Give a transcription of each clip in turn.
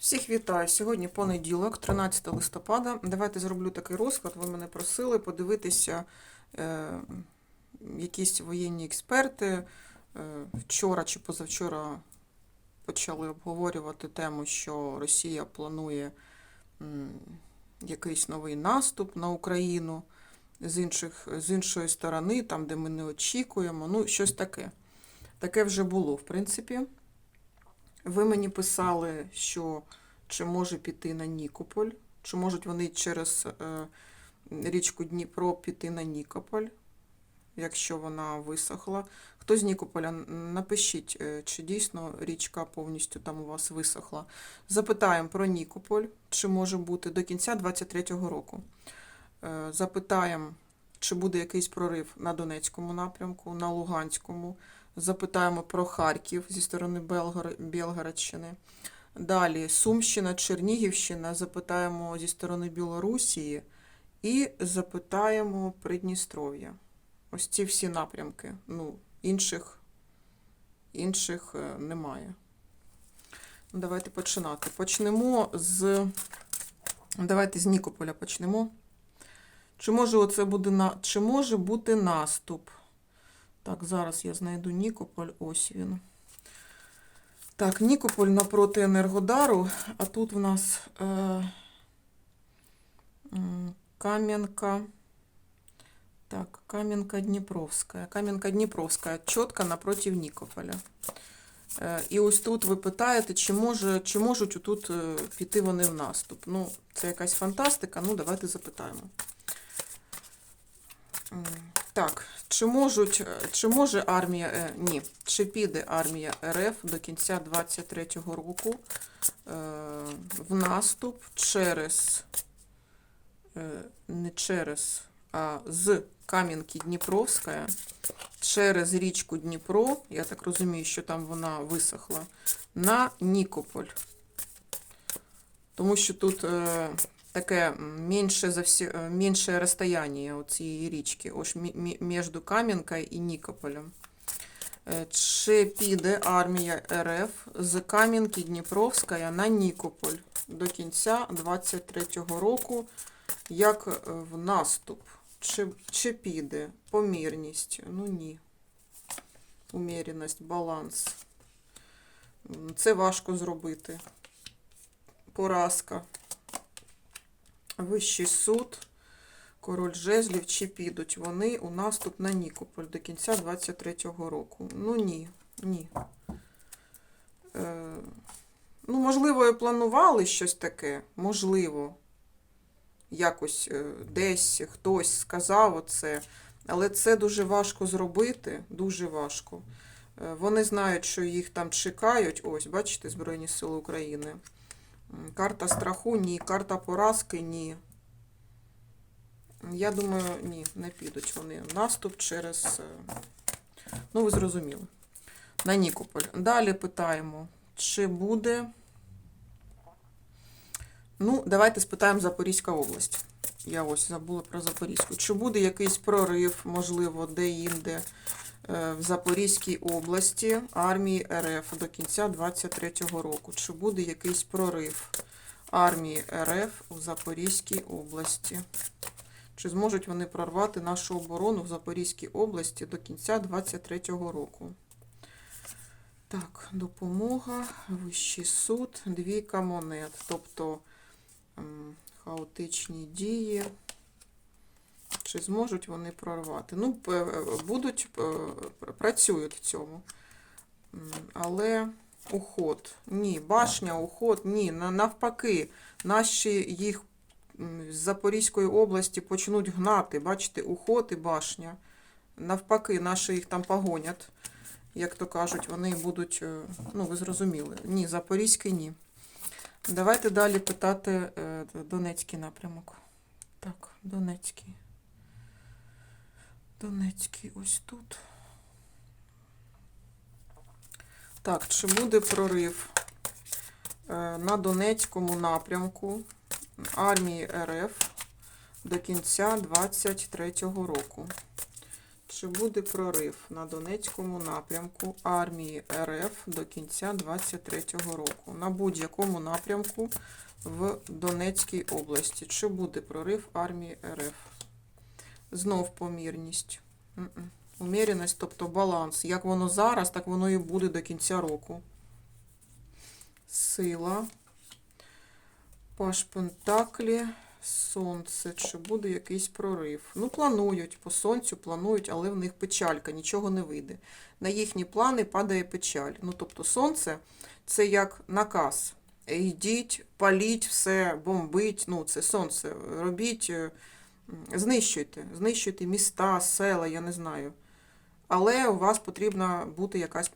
Всіх вітаю. Сьогодні понеділок, 13 листопада. Давайте зроблю такий розклад. Ви мене просили подивитися е, якісь воєнні експерти. Е, вчора чи позавчора почали обговорювати тему, що Росія планує м, якийсь новий наступ на Україну з, інших, з іншої сторони, там, де ми не очікуємо. Ну, щось таке. Таке вже було, в принципі. Ви мені писали, що чи може піти на Нікополь, чи можуть вони через е, річку Дніпро піти на Нікополь, якщо вона висохла. Хто з Нікополя, напишіть, е, чи дійсно річка повністю там у вас висохла. Запитаємо про Нікополь, чи може бути до кінця 23-го року. Е, Запитаємо, чи буде якийсь прорив на Донецькому напрямку, на Луганському. Запитаємо про Харків зі сторони Белгор... Білгородщини. Далі Сумщина, Чернігівщина, запитаємо зі сторони Білорусії і запитаємо Придністров'я. Ось ці всі напрямки. Ну, інших, інших е, немає. Давайте починати. Почнемо з. Давайте з Нікополя почнемо. Чи може оце буде. Чи може бути наступ? Так, зараз я знайду Нікополь, ось він. Так, Нікополь напроти Енергодару, а тут в нас е, Кам'янка. Так, Кам'янка Дніпровська. Кам'янка Дніпровська, чітко напроти Нікополя. Е, і ось тут ви питаєте, чи, може, чи можуть тут е, піти вони в наступ. Ну, це якась фантастика, ну давайте запитаємо. Так, чи можуть, е, чи може армія, е, ні, чи піде армія РФ до кінця 23-го року е, в наступ через, не через, а з Кам'янки Дніпровська через річку Дніпро, я так розумію, що там вона висохла, на Нікополь. Тому що тут таке менше, за всі, е, менше розстояння у цієї річки, ось мі- мі- між Кам'янкою і Нікополем. Е, Чи піде армія РФ з Кам'янки Дніпровська на Нікополь до кінця 23-го року, як е, в наступ? Чи, чи піде помірність? Ну ні. Умірність, баланс. Це важко зробити. Поразка. Вищий суд, король жезлів, чи підуть вони у наступ на Нікополь до кінця 23-го року? Ну ні, ні. Е, ну, можливо, і планували щось таке, можливо. Якось е, десь хтось сказав оце, але це дуже важко зробити, дуже важко. Е, Вони знають, що їх там чекають. Ось, бачите, Збройні Сили України. Карта страху ні, карта поразки ні. Я думаю, ні, не підуть вони. Наступ через. е, Ну, ви зрозуміли. На Нікополь. Далі питаємо, чи буде. Ну, давайте спитаємо Запорізька область. Я ось забула про Запорізьку. Чи буде якийсь прорив, можливо, де-інде в Запорізькій області армії РФ до кінця 23-го року? Чи буде якийсь прорив армії РФ у Запорізькій області? Чи зможуть вони прорвати нашу оборону в Запорізькій області до кінця 23-го року? Так, допомога, вищий суд, двійка монет. Тобто хаотичні дії. Чи зможуть вони прорвати? Ну, будуть, е, працюють в цьому. Але уход. Ні, башня, уход, ні. Навпаки, наші їх з Запорізької області почнуть гнати. Бачите, уход і башня. Навпаки, наші їх там погонять. Як то кажуть, вони будуть, е, ну, ви зрозуміли. Ні, Запорізький ні. Давайте далі питати е, Донецький напрямок. Так, Донецький. Донецький ось тут. Так, чи буде прорив е, на Донецькому напрямку армії РФ до кінця 23-го року? Чи буде прорив на Донецькому напрямку армії РФ до кінця 23-го року? На будь-якому напрямку в Донецькій області. Чи буде прорив армії РФ? Знов помірність. М-м. Тобто баланс. Як воно зараз, так воно і буде до кінця року. Сила. Паш Пентаклі. Сонце. Чи буде якийсь прорив? Ну, планують, по сонцю планують, але в них печалька, нічого не вийде. На їхні плани падає печаль. Ну, тобто, сонце це як наказ. Йдіть, паліть все, бомбить. Ну, це сонце. Робіть, е, знищуйте, знищуйте міста, села, я не знаю. Але у вас потрібна бути якась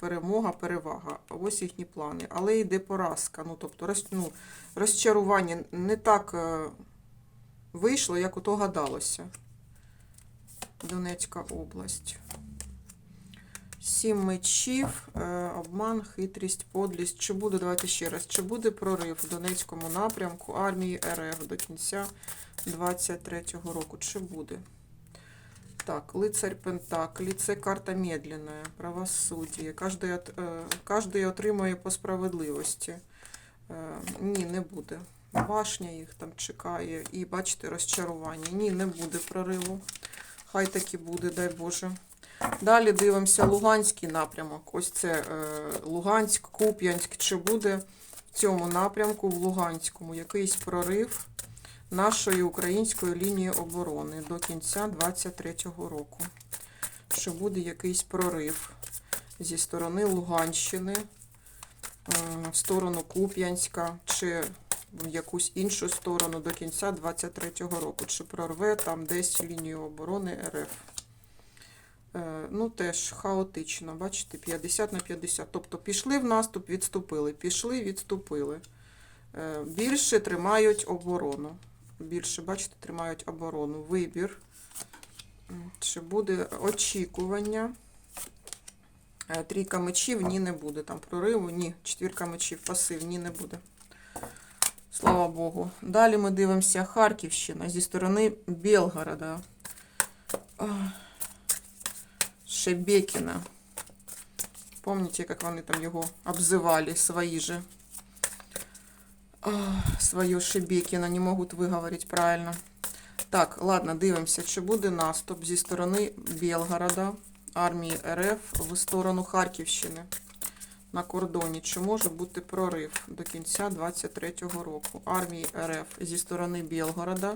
перемога, перевага. Ось їхні плани. Але йде поразка. Ну, тобто, роз, ну, розчарування не так е, вийшло, як ото гадалося. Донецька область. Сім мечів, е, обман, хитрість, подлість. Чи буде, давайте ще раз, чи буде прорив в Донецькому напрямку армії РФ до кінця 23-го року? Чи буде? Так, лицарь Пентаклі, це карта медленная, правосуддя. Кожний, от, е, отримує по справедливості. Е, ні, не буде. Башня їх там чекає. І бачите, розчарування. Ні, не буде прориву. Хай таки буде, дай Боже. Далі дивимося Луганський напрямок. Ось це е, Луганськ, Куп'янськ. Чи буде в цьому напрямку, в Луганському, якийсь прорив нашої української лінії оборони до кінця 23-го року? Чи буде якийсь прорив зі сторони Луганщини? в сторону Куп'янська чи в якусь іншу сторону до кінця 23-го року, чи прорве там десь лінію оборони РФ. Е, Ну, теж хаотично, бачите, 50 на 50. Тобто пішли в наступ, відступили, пішли, відступили. Е, Більше тримають оборону. Більше, бачите, тримають оборону. Вибір. Чи буде очікування? Е, Трійка мечів ні не буде. Там прориву, ні. Четвірка мечів, пасив, ні не буде. Слава Богу. Далі ми дивимося Харківщина зі сторони Белгорода. А, Шебекіна. Помните, як вони там його обзивали, свої же. А, Своє Шебекіна не можуть виговорити правильно. Так, ладно, дивимося, чи буде наступ зі сторони Белгорода армії РФ в сторону Харківщини на кордоні. Чи може бути прорив до кінця 23-го року армії РФ зі сторони Білгорода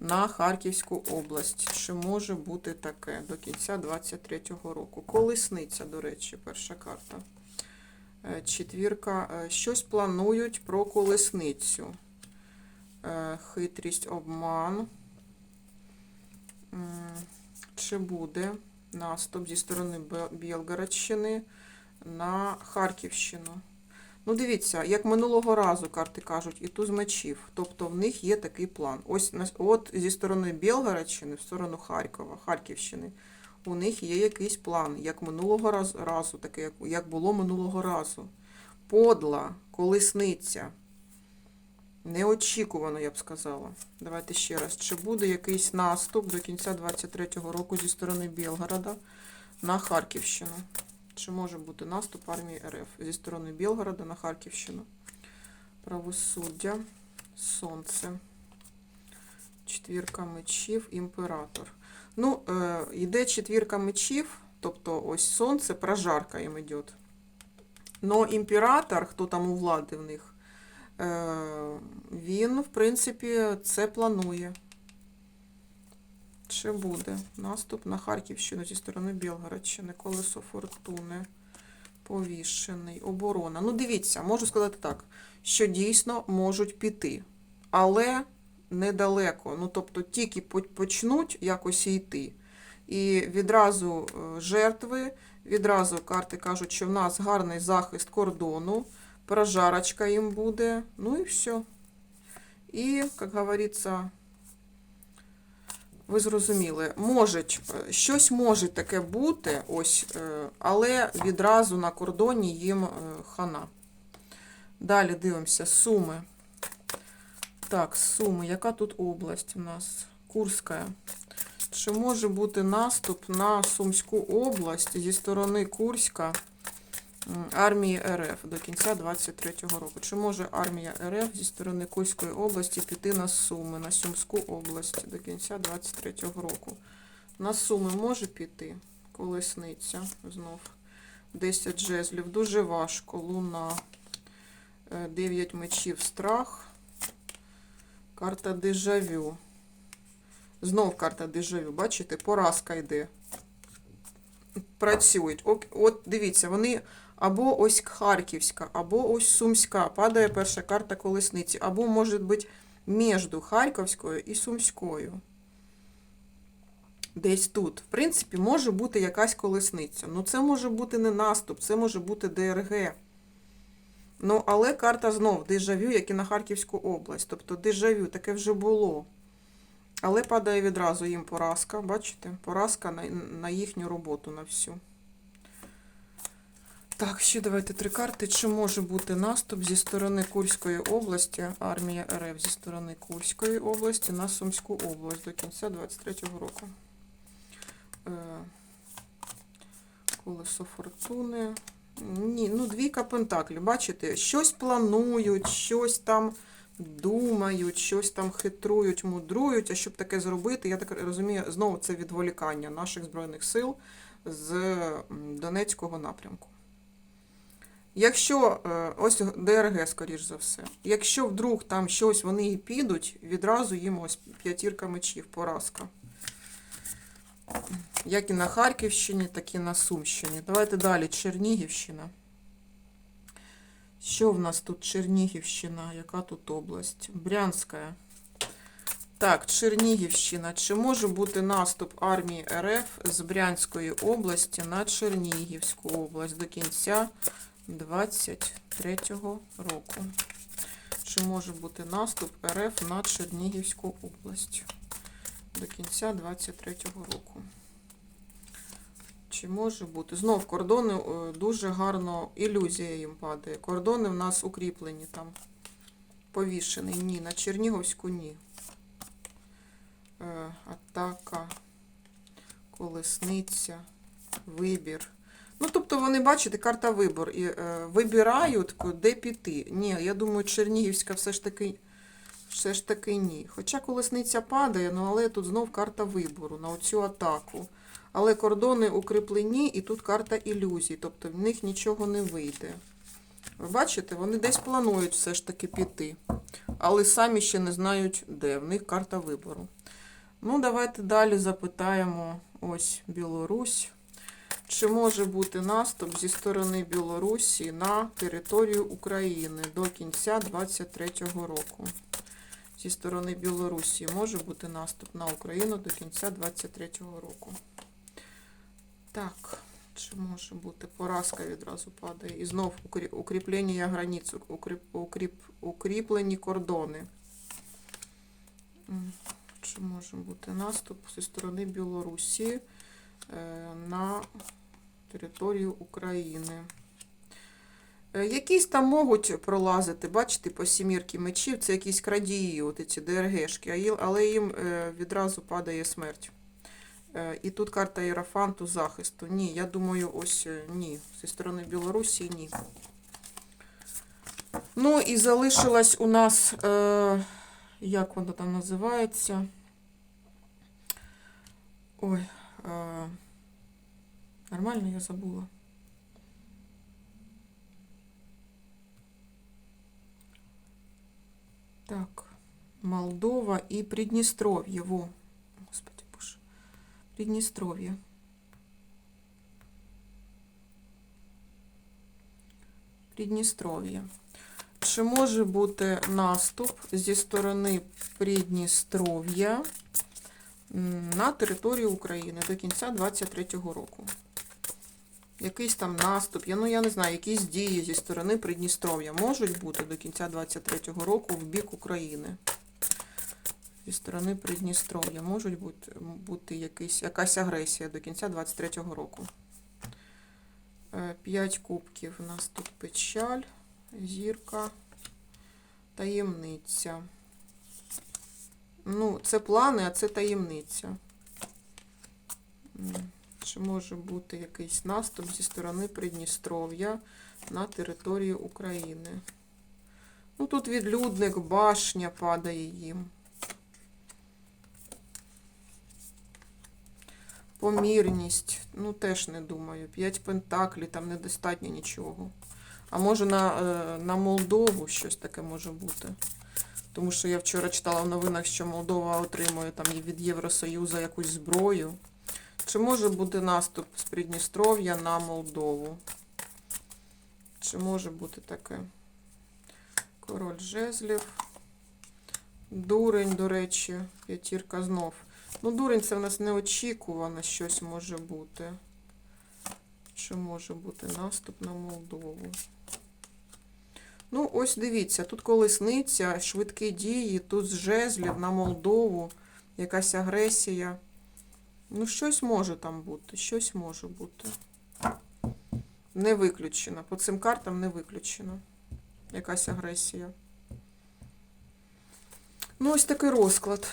на Харківську область? Чи може бути таке до кінця 23-го року? Колесниця, до речі, перша карта. Е, Четвірка. Е, Щось планують про колесницю. Е, Хитрість, обман. Чи буде наступ зі сторони Білгородщини на Харківщину? Ну, дивіться, як минулого разу карти кажуть, і туз мечів. Тобто в них є такий план. Ось от зі сторони Білгородщини в сторону Харкова, Харківщини. У них є якийсь план, як минулого раз- разу, таке, як було минулого разу. Подла, колесниця. Неочікувано, я б сказала. Давайте ще раз. Чи буде якийсь наступ до кінця 23-го року зі сторони Білгорода на Харківщину? Чи може бути наступ армії РФ зі сторони Білгорода на Харківщину? Правосуддя, сонце, четвірка мечів, імператор. Ну, е, йде четвірка мечів, тобто ось сонце, прожарка їм йде. Но імператор, хто там у влади в них, Е, Він, в принципі, це планує. Чи буде наступ на Харківщину зі сторони Білгородщини, колесо фортуни, повішений, оборона. Ну, дивіться, можу сказати так, що дійсно можуть піти, але недалеко. Ну, тобто, тільки почнуть якось йти. І відразу е, жертви, відразу карти кажуть, що в нас гарний захист кордону прожарочка їм буде, ну і все. І, як говориться, ви зрозуміли, можуть, е, щось може таке бути, ось, е, але відразу на кордоні їм е, хана. Далі дивимося, Суми. Так, Суми. Яка тут область у нас? Курська. Чи може бути наступ на Сумську область зі сторони Курська армії РФ до кінця 23-го року? Чи може армія РФ зі сторони Курської області піти на Суми, на Сумську область до кінця 23-го року? На Суми може піти? Колесниця знов. 10 жезлів. Дуже важко. Луна. 9 мечів. Страх. Карта дежавю. Знов карта дежавю. Бачите, поразка йде. Працюють. От, от дивіться, вони або ось Харківська, або ось Сумська. Падає перша карта колесниці, або може бути між Харківською і Сумською. Десь тут. В принципі, може бути якась колесниця. Ну, це може бути не наступ, це може бути ДРГ. Ну, але карта знов дежавю, як і на Харківську область. Тобто дежавю, таке вже було. Але падає відразу їм поразка, бачите? Поразка на, на їхню роботу, на всю. Так, ще давайте три карти. Чи може бути наступ зі сторони Курської області, армія РФ зі сторони Курської області на Сумську область до кінця 23-го року? Е, Колесо фортуни. Ні, ну двійка пентаклів. Бачите, щось планують, щось там думають, щось там хитрують, мудрують. А щоб таке зробити, я так розумію, знову це відволікання наших Збройних сил з Донецького напрямку. Якщо, е, ось ДРГ, скоріш за все, якщо вдруг там щось вони і підуть, відразу їм ось п'ятірка мечів, поразка. Як і на Харківщині, так і на Сумщині. Давайте далі. Чернігівщина. Що в нас тут Чернігівщина? Яка тут область? Брянська. Так, Чернігівщина. Чи може бути наступ армії РФ з Брянської області на Чернігівську область до кінця 23-го року? Чи може бути наступ РФ на Чернігівську область до кінця 23-го року? Чи може бути? Знов кордони е, дуже гарно, ілюзія їм падає. Кордони в нас укріплені там. Повішений. Ні. На Чернігівську ні. Е, атака, колесниця, вибір. Ну, тобто вони, бачите, карта вибор. І е, вибирають, де піти. Ні, я думаю, Чернігівська все ж таки. Все ж таки ні. Хоча колесниця падає, ну але тут знов карта вибору на оцю атаку. Але кордони укріплені, і тут карта ілюзій, тобто в них нічого не вийде. Ви бачите, вони десь планують все ж таки піти, але самі ще не знають, де. В них карта вибору. Ну, давайте далі запитаємо ось Білорусь. Чи може бути наступ зі сторони Білорусі на територію України до кінця 2023 року? Зі сторони Білорусі може бути наступ на Україну до кінця 2023 року. Так, чи може бути поразка відразу падає. І знов укріплення границь, укріп, укріп, укріплені кордони. Чи може бути наступ зі сторони Білорусі е, на територію України? Е, Якісь там можуть пролазити, бачите, по сімірки мечів, це якісь крадії, от ці ДРГшки, але їм е, відразу падає смерть. Е, І тут карта Єрофанту захисту. Ні, я думаю, ось ні. Зі сторони Білорусі ні. Ну і залишилась у нас, е, як вона там називається? Ой, е, нормально я забула. Так, Молдова і Придністров'я. Во. Господи боже. Придністров'я. Придністров'я. Чи може бути наступ зі сторони Придністров'я на територію України до кінця 23-го року? Якийсь там наступ, я, ну я не знаю, якісь дії зі сторони Придністров'я можуть бути до кінця 23-го року в бік України. Зі сторони Придністров'я можуть бути, бути якийсь, якась агресія до кінця 23-го року. Е, П'ять кубків. У нас тут печаль, зірка, таємниця. Ну, це плани, а це таємниця. Чи може бути якийсь наступ зі сторони Придністров'я на територію України? Ну, тут відлюдник, башня падає їм. Помірність, ну теж не думаю. П'ять пентаклів, там недостатньо нічого. А може на, е, на Молдову щось таке може бути. Тому що я вчора читала в новинах, що Молдова отримує там від Євросоюзу якусь зброю. Чи може бути наступ з Придністров'я на Молдову? Чи може бути таке? Король жезлів. Дурень, до речі, п'ятірка знов. Ну, дурень це в нас неочікувано щось може бути. Чи може бути наступ на Молдову? Ну, ось дивіться, тут колесниця, швидкі дії, тут жезлів на Молдову, якась агресія. Ну, щось може там бути, щось може бути. Не виключено. По цим картам не виключено. Якась агресія. Ну, ось такий розклад.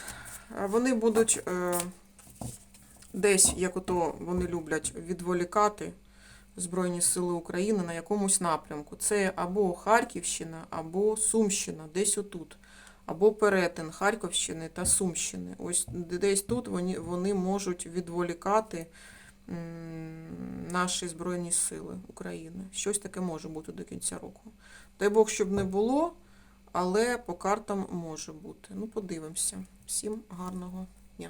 Вони будуть е, десь, як ото вони люблять, відволікати Збройні Сили України на якомусь напрямку. Це або Харківщина, або Сумщина, десь отут. Або перетин Харківщини та Сумщини. Ось десь тут вони, вони можуть відволікати наші Збройні Сили України. Щось таке може бути до кінця року. Дай Бог, щоб не було, але по картам може бути. Ну, подивимося. Всім гарного дня.